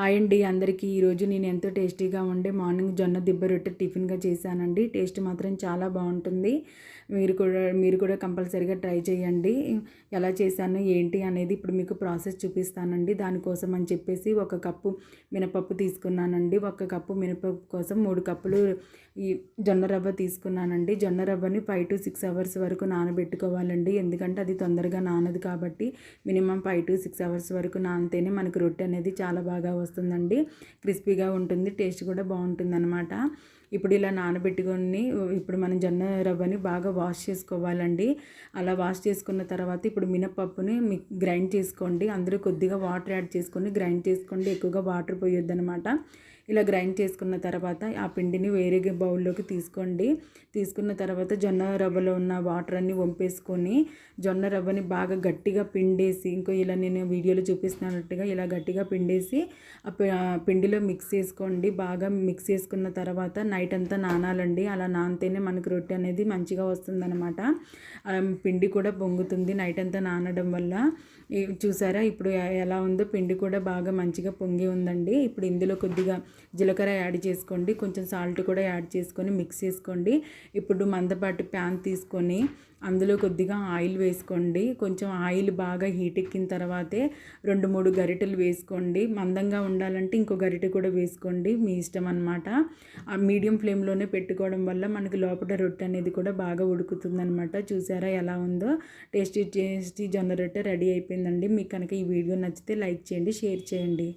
Hi అండి అందరికీ. ఈరోజు నేను ఎంతో టేస్టీగా ఉండే మార్నింగ్ జొన్న దిబ్బ రొట్టె టిఫిన్గా చేశానండి. టేస్ట్ మాత్రం చాలా బాగుంటుంది. మీరు కూడా మీరు కూడా కంపల్సరీగా ట్రై చేయండి. ఎలా చేశాను ఏంటి అనేది ఇప్పుడు మీకు ప్రాసెస్ చూపిస్తానండి. దానికోసం అని చెప్పేసి ఒక కప్పు మినపప్పు తీసుకున్నానండి. ఒక కప్పు మినపప్పు కోసం మూడు కప్పులు ఈ జొన్న రవ్వ తీసుకున్నానండి. జొన్న రవ్వని ఫైవ్ టు సిక్స్ అవర్స్ వరకు నానబెట్టుకోవాలండి. ఎందుకంటే అది తొందరగా నానదు కాబట్టి minimum five to six hours వరకు నానితేనే మనకు రొట్టె అనేది చాలా బాగా వస్తుందండి. క్రిస్పీగా ఉంటుంది టేస్ట్ కూడా బాగుంటుంది అనమాట ఇప్పుడు ఇలా నానబెట్టుకొని ఇప్పుడు మనం జొన్న రవ్వని బాగా వాష్ చేసుకోవాలండి. అలా వాష్ చేసుకున్న తర్వాత ఇప్పుడు మినపప్పుని గ్రైండ్ చేసుకోండి. అందరూ కొద్దిగా వాటర్ యాడ్ చేసుకొని గ్రైండ్ చేసుకోండి. ఎక్కువగా వాటర్ పోయొద్దు అనమాట ఇలా గ్రైండ్ చేసుకున్న తర్వాత ఆ పిండిని వేరే బౌల్లోకి తీసుకోండి. తీసుకున్న తర్వాత జొన్న రవ్వలో ఉన్న వాటర్ అన్ని వంపేసుకొని జొన్న రవ్వని బాగా గట్టిగా పిండేసి ఇంకో ఇలా నేను వీడియోలో చూపిస్తున్నట్టుగా ఇలా గట్టిగా పిండేసి పిండిలో మిక్స్ చేసుకోండి. బాగా మిక్స్ చేసుకున్న తర్వాత నైట్ అంతా నానాలండి. అలా నానితేనే మనకు రొట్టె అనేది మంచిగా వస్తుందన్నమాట. పిండి కూడా పొంగుతుంది నైట్ అంతా నానడం వల్ల. చూసారా? ఇప్పుడు ఎలా ఉందో పిండి కూడా బాగా మంచిగా పొంగి ఉందండి. ఇప్పుడు ఇందులో కొద్దిగా జీలకర్ర యాడ్ చేసుకోండి. కొంచెం సాల్ట్ కూడా యాడ్ చేసుకొని మిక్స్ చేసుకోండి. ఇప్పుడు మందపాటి ప్యాన్ తీసుకొని అందులో కొద్దిగా ఆయిల్ వేసుకోండి. కొంచెం ఆయిల్ బాగా హీట్ ఎక్కిన తర్వాతే రెండు మూడు గరిటెలు వేసుకోండి. మందంగా ఉండాలంటే ఇంకో గరిటె కూడా వేసుకోండి. మీ ఇష్టం అనమాట ఆ మీడియం ఫ్లేమ్లోనే పెట్టుకోవడం వల్ల మనకి లోపల రొట్టె అనేది కూడా బాగా ఉడుకుతుందనమాట చూసారా ఎలా ఉందో? టేస్టీ టేస్టీ జొన్న రొట్టె రెడీ అయిపోయిందండి. మీకు కనుక ఈ వీడియో నచ్చితే లైక్ చేయండి షేర్ చేయండి.